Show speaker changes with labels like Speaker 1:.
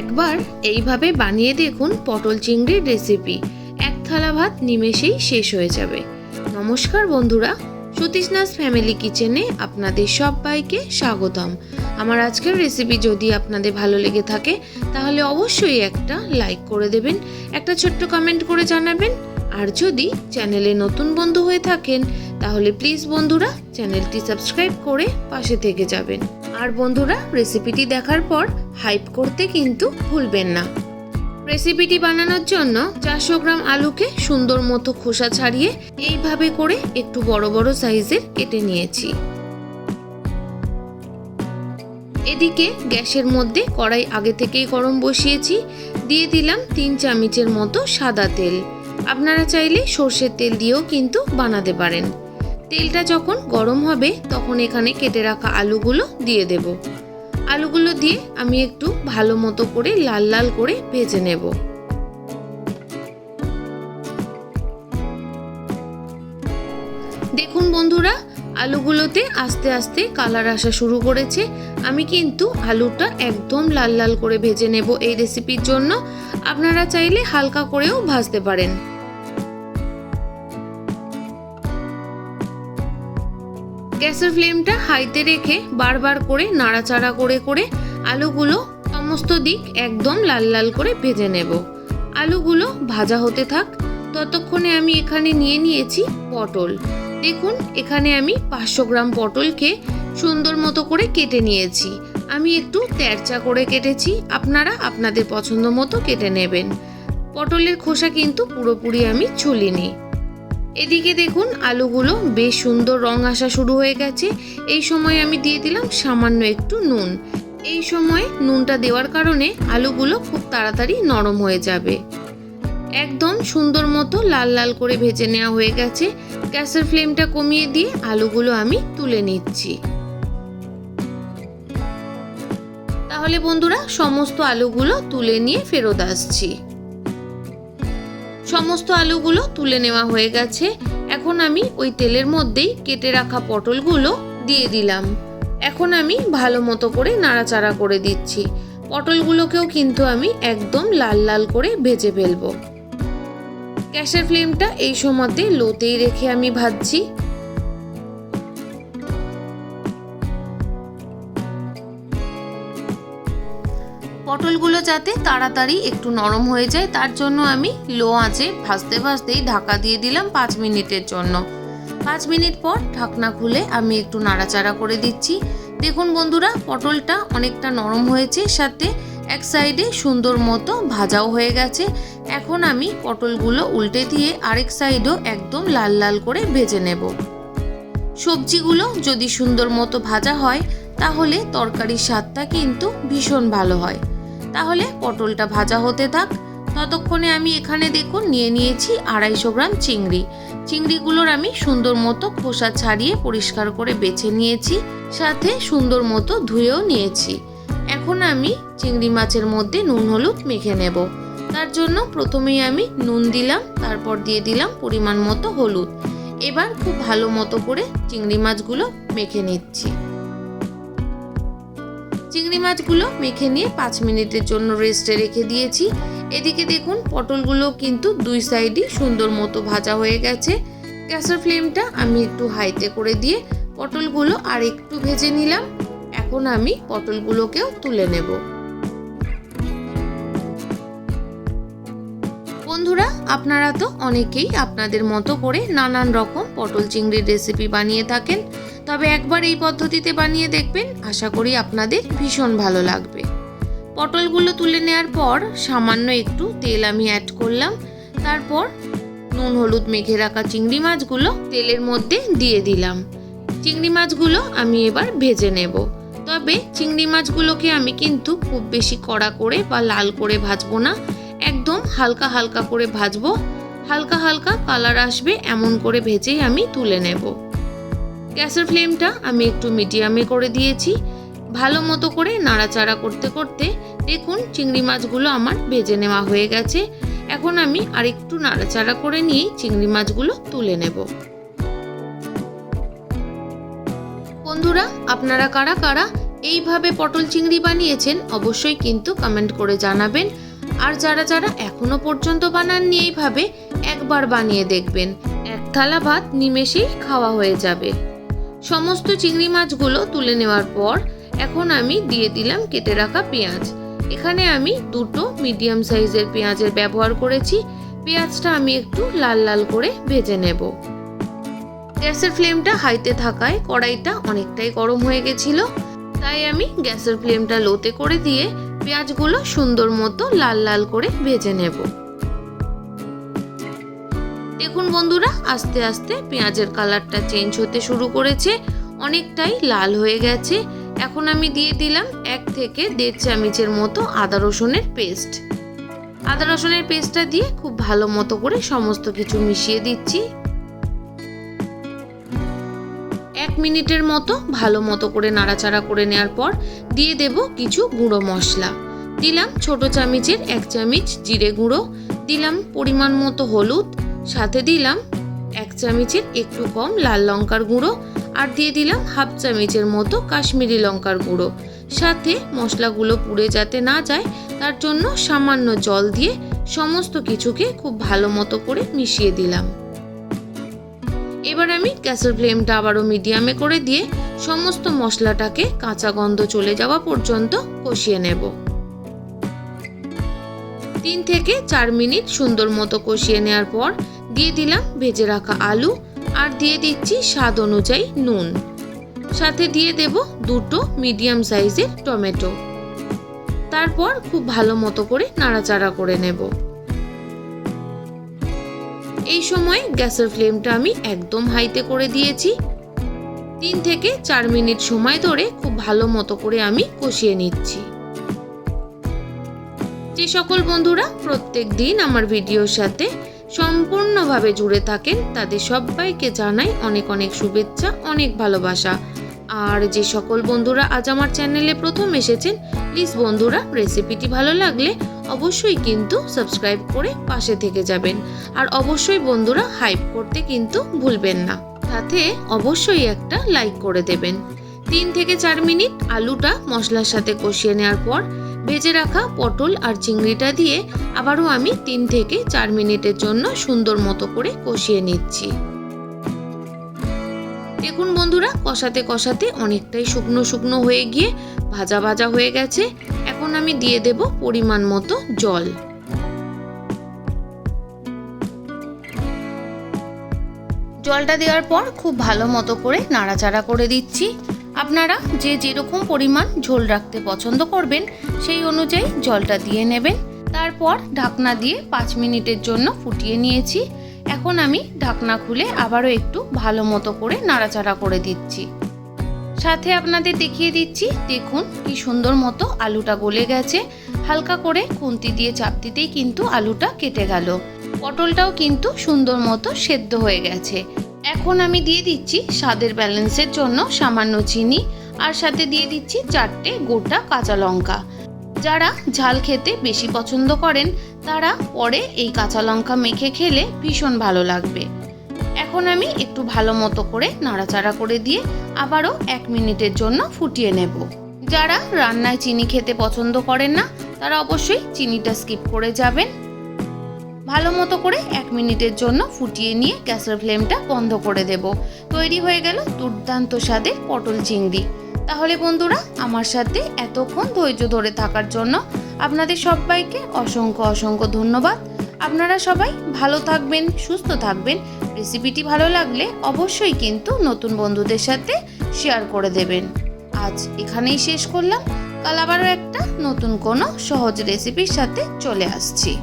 Speaker 1: একবার এইভাবে বানিয়ে দেখুন পটল চিংড়ির রেসিপি এক থালা ভাত নিমেষেই শেষ হয়ে যাবে। নমস্কার বন্ধুরা সতীশনাথ ফ্যামিলি কিচেনে আপনাদের সবাইকে স্বাগতম। আমার আজকের রেসিপি যদি আপনাদের ভালো লেগে থাকে, তাহলে অবশ্যই একটা লাইক করে দেবেন, একটা ছোট্ট কমেন্ট করে জানাবেন। আর যদি চ্যানেলে নতুন বন্ধু হয়ে থাকেন, তাহলে প্লিজ বন্ধুরা চ্যানেলটি সাবস্ক্রাইব করে পাশে থেকে যাবেন। আর বন্ধুরা রেসিপিটি দেখার পর হাইপ করতে কিন্তু ভুলবেন না। রেসিপিটি বানানোর জন্য চারশো গ্রাম আলুকে সুন্দর মতো খোসা ছাড়িয়ে এইভাবে করে একটু বড় বড় সাইজের কেটে নিয়েছি। এদিকে গ্যাসের মধ্যে কড়াই আগে থেকেই গরম বসিয়েছি। দিয়ে দিলাম তিন চামচের মতো সাদা তেল। আপনারা চাইলে সর্ষের তেল দিয়েও কিন্তু বানাতে পারেন। তেলটা যখন গরম হবে তখন এখানে কেটে রাখা আলুগুলো দিয়ে দেব। আলুগুলো দিয়ে আমি একটু ভালো মতো করে লাল লাল করে ভেজে নেব। দেখুন বন্ধুরা, আলুগুলোতে আস্তে আস্তে কালার আসা শুরু করেছে। আমি কিন্তু আলুটা একদম লাল লাল করে ভেজে নেব এই রেসিপির জন্য। আপনারা চাইলে হালকা করেও ভাজতে পারেন। গ্যাসের ফ্লেমটা হাইতে রেখে বারবার করে নাড়াচাড়া করে করে আলুগুলো সমস্ত দিক একদম লাল লাল করে ভেজে নেব। আলুগুলো ভাজা হতে থাক। ততক্ষণে আমি এখানে নিয়ে নিয়েছি পটল। দেখুন, এখানে আমি পাঁচশো গ্রাম পটলকে সুন্দর মতো করে কেটে নিয়েছি। আমি একটু তেরচা করে কেটেছি। আপনারা আপনাদের পছন্দ মতো কেটে নেবেন। পটলের খোসা কিন্তু পুরোপুরি আমি ছুলিনি। এদিকে দেখুন, আলুগুলো বেশ সুন্দর রং আসা শুরু হয়ে গেছে। এই সময় আমি দিয়ে দিলাম সামান্য একটু নুন। এই সময় নুনটা দেওয়ার কারণে আলুগুলো খুব তাড়াতাড়ি নরম হয়ে যাবে। একদম সুন্দর মতো লাল লাল করে ভেজে নেওয়া হয়ে গেছে। গ্যাসের ফ্লেমটা কমিয়ে দিয়ে আলুগুলো আমি তুলে নিচ্ছি। তাহলে বন্ধুরা, সমস্ত আলুগুলো তুলে নিয়ে ফেরত আসছি। সমস্ত আলুগুলো তুলে নেওয়া হয়ে গেছে। এখন আমি ওই তেলের মধ্যেই কেটে রাখা পটলগুলো দিয়ে দিলাম। এখন আমি ভালো মতো করে নাড়াচাড়া করে দিচ্ছি। পটলগুলোকেও কিন্তু আমি একদম লাল লাল করে ভেজে ফেলব। গ্যাসের ফ্লেমটা এই সময়তে লোতেই রেখে আমি ভাজছি। পটলগুলো যাতে তাড়াতাড়ি একটু নরম হয়ে যায়, তার জন্য আমি লো আঁচে ভাজতে ভাজতেই ঢাকা দিয়ে দিলাম পাঁচ মিনিটের জন্য। পাঁচ মিনিট পর ঢাকনা খুলে আমি একটু নাড়াচাড়া করে দিচ্ছি। দেখুন বন্ধুরা, পটলটা অনেকটা নরম হয়েছে, সাথে এক সাইডে সুন্দর মতো ভাজাও হয়ে গেছে। এখন আমি পটলগুলো উল্টে দিয়ে আরেক সাইডও একদম লাল লাল করে ভেজে নেব। সবজিগুলো যদি সুন্দর মতো ভাজা হয়, তাহলে তরকারির স্বাদটা কিন্তু ভীষণ ভালো হয়। তাহলে পটলটা ভাজা হতে থাক। ততক্ষণে আমি এখানে দেখুন নিয়ে নিয়েছি আড়াইশো গ্রাম চিংড়ি। চিংড়িগুলোর আমি সুন্দর মতো খোসা ছাড়িয়ে পরিষ্কার করে বেছে নিয়েছি, সাথে সুন্দর মতো ধুয়েও নিয়েছি। এখন আমি চিংড়ি মাছের মধ্যে নুন হলুদ মেখে নেব। তার জন্য প্রথমেই আমি নুন দিলাম, তারপর দিয়ে দিলাম পরিমাণ মতো হলুদ। এবার খুব ভালো মতো করে চিংড়ি মাছগুলো মেখে নিচ্ছি। চিংড়ি মাছগুলো মেখে নিয়ে পাঁচ মিনিটের জন্য রেস্টে রেখে দিয়েছি। এদিকে দেখুন, পটলগুলো কিন্তু দুই সাইডই সুন্দর মতো ভাজা হয়ে গেছে। গ্যাসের ফ্লেমটা আমি একটু হাইতে করে দিয়ে পটলগুলো আর একটু ভেজে নিলাম। এখন আমি পটলগুলোকেও তুলে নেব। বন্ধুরা, আপনারা তো অনেকেই আপনাদের মতো করে নানান রকম পটল চিংড়ির রেসিপি বানিয়ে থাকেন। তবে একবার এই পদ্ধতিতে বানিয়ে দেখবেন, আশা করি আপনাদের ভীষণ ভালো লাগবে। পটলগুলো তুলে নেওয়ার পর সামান্য একটু তেল আমি অ্যাড করলাম। তারপর নুন, হলুদ মেখে রাখা চিংড়ি মাছগুলো তেলের মধ্যে দিয়ে দিলাম। চিংড়ি মাছগুলো আমি এবার ভেজে নেব। তবে চিংড়ি মাছগুলোকে আমি কিন্তু খুব বেশি কড়া করে বা লাল করে ভাজবো না। হালকা হালকা করে ভাজবো। হালকা হালকা কালার আসবে, এমন করে ভেজেই আমি তুলে নেব। গ্যাসের ফ্লেমটা আমি একটু মিডিয়ামে করে দিয়েছি। ভালো মতো করে নাড়াচাড়া করতে করতে দেখুন চিংড়ি মাছগুলো আমার ভেজে নেওয়া হয়ে গেছে। এখন আমি আরেকটু নাড়াচাড়া করে নিয়ে চিংড়ি মাছগুলো তুলে নেব। বন্ধুরা, আপনারা কারা কারা এইভাবে পটল চিংড়ি বানিয়েছেন অবশ্যই কিন্তু কমেন্ট করে জানাবেন। আর যারা যারা এখনও পর্যন্ত বানাননি এইভাবে একবার বানিয়ে দেখবেন। এক থালা ভাত নিমেষেই খাওয়া হয়ে যাবে। সমস্ত চিংড়ি মাছগুলো তুলে নেওয়ার পর এখন আমি দিয়ে দিলাম কেটে রাখা পেঁয়াজ। এখানে আমি দুটো মিডিয়াম সাইজের পেঁয়াজের ব্যবহার করেছি। পেঁয়াজটা আমি একটু লাল লাল করে ভেজে নেব। গ্যাসের ফ্লেমটা হাইতে থাকায় কড়াইটা অনেকটাই গরম হয়ে গেছিল। তাই আমি গ্যাসের ফ্লেমটা লোতে করে দিয়ে পেঁয়াজগুলো সুন্দর মতো লাল লাল করে ভেজে নেব। দেখুন বন্ধুরা, আস্তে আস্তে পেঁয়াজের কালারটা চেঞ্জ হতে শুরু করেছে, অনেকটাই লাল হয়ে গেছে। এখন আমি দিয়ে দিলাম এক থেকে দেড় চামচের মতো আদা রসুনের পেস্ট। আদা রসুনের পেস্টটা দিয়ে খুব ভালো মতো করে সমস্ত কিছু মিশিয়ে দিচ্ছি। এক মিনিটের মতো ভালো মতো করে নাড়াচাড়া করে নেওয়ার পর দিয়ে দেব কিছু গুঁড়ো মশলা। দিলাম ছোট চামচের এক চামচ জিরে গুঁড়ো, দিলাম পরিমাণ মতো হলুদ, সাথে দিলাম এক চামচের একটু কম লাল লঙ্কার গুঁড়ো আর দিয়ে দিলাম হাফ চামচের মতো কাশ্মীরি লঙ্কার গুঁড়ো। সাথে মশলাগুলো পুড়ে যাতে না যায়, তার জন্য সামান্য জল দিয়ে সমস্ত কিছুকে খুব ভালো মতো করে মিশিয়ে দিলাম। এবার আমি গ্যাসের ফ্লেমটা আবারও মিডিয়ামে করে দিয়ে সমস্ত মশলাটাকে কাঁচা গন্ধ চলে যাওয়া পর্যন্ত কষিয়ে নেব। তিন থেকে চার মিনিট সুন্দর মতো কষিয়ে নেওয়ার পর দিয়ে দিলাম ভেজে রাখা আলু আর দিয়ে দিচ্ছি স্বাদ অনুযায়ী নুন। সাথে দিয়ে দেব দুটো মিডিয়াম সাইজের টমেটো। তারপর খুব ভালো মতো করে নাড়াচাড়া করে নেব। এই সময় গ্যাসের ফ্লেমটা আমি একদম হাইতে করে দিয়েছি। তিন থেকে চার মিনিট সময় ধরে খুব ভালো মতো করে আমি কষিয়ে নিচ্ছি। যে সকল বন্ধুরা প্রত্যেক দিন আমার ভিডিওর সাথে সম্পূর্ণভাবে জুড়ে থাকেন, তাদের সবাইকে জানাই অনেক অনেক শুভেচ্ছা, অনেক ভালোবাসা। আর যে সকল বন্ধুরা আজ আমার চ্যানেলে প্রথম এসেছেন প্লিজ বন্ধুরা রেসিপিটি ভালো লাগলে অবশ্যই কিন্তু সাবস্ক্রাইব করে পাশে থেকে যাবেন। আর অবশ্যই বন্ধুরা হাইপ করতে কিন্তু ভুলবেন না। সাথে অবশ্যই একটা লাইক করে দেবেন। তিন থেকে চার মিনিট আলুটা মশলার সাথে কষিয়ে নেওয়ার পর ভেজে রাখা পটল আর চিংড়িটা দিয়ে আবারও আমি তিন থেকে চার মিনিটের জন্য সুন্দর মতো করে কষিয়ে নিচ্ছি। দেখুন বন্ধুরা, কষাতে কষাতে অনেকটাই শুকনো শুকনো হয়ে গিয়ে ভাজা ভাজা হয়ে গেছে। এখন আমি দিয়ে দেব পরিমাণ মতো জল। জলটা দেওয়ার পর খুব ভালো মতো করে নাড়াচাড়া করে দিচ্ছি। আপনারা যে যেরকম পরিমাণ ঝোল রাখতে পছন্দ করবেন, সেই অনুযায়ী জলটা দিয়ে নেবেন। তারপর ঢাকনা দিয়ে পাঁচ মিনিটের জন্য ফুটিয়ে নিয়েছি। এখন আমি ঢাকনা খুলে আবারও একটু ভালো মতো করে নাড়াচাড়া করে দিচ্ছি। সাথে আপনাদের দেখিয়ে দিচ্ছি। দেখুন কি সুন্দর মতো আলুটা গলে গেছে। হালকা করে খুন্তি দিয়ে চাপ দিতেই কিন্তু আলুটা কেটে গেল। পটলটাও কিন্তু সুন্দর মতো সেদ্ধ হয়ে গেছে। এখন আমি দিয়ে দিচ্ছি স্বাদের ব্যালেন্সের জন্য সামান্য চিনি আর সাথে দিয়ে দিচ্ছি চারটে গোটা কাঁচা লঙ্কা। যারা ঝাল খেতে বেশি পছন্দ করেন, তারা পরে এই কাঁচা লঙ্কা মেখে খেলে ভীষণ ভালো লাগবে। এখন আমি একটু ভালো মতো করে নাড়াচাড়া করে দিয়ে আবারও এক মিনিটের জন্য ফুটিয়ে নেব। যারা রান্নায় চিনি খেতে পছন্দ করেন না, তারা অবশ্যই চিনিটা স্কিপ করে যাবেন। ভালো মতো করে এক মিনিটের জন্য ফুটিয়ে নিয়ে গ্যাসের ফ্লেমটা বন্ধ করে দেব। তৈরি হয়ে গেল দুর্দান্ত স্বাদের পটল চিংড়ি। তাহলে বন্ধুরা, আমার সাথে এতক্ষণ ধৈর্য ধরে থাকার জন্য আপনাদের সবাইকে অসংখ্য অসংখ্য ধন্যবাদ। আপনারা সবাই ভালো থাকবেন, সুস্থ থাকবেন। রেসিপিটি ভালো লাগলে অবশ্যই কিন্তু নতুন বন্ধুদের সাথে শেয়ার করে দেবেন। আজ এখানেই শেষ করলাম। কাল আবারও একটা নতুন কোনো সহজ রেসিপির সাথে চলে আসছি।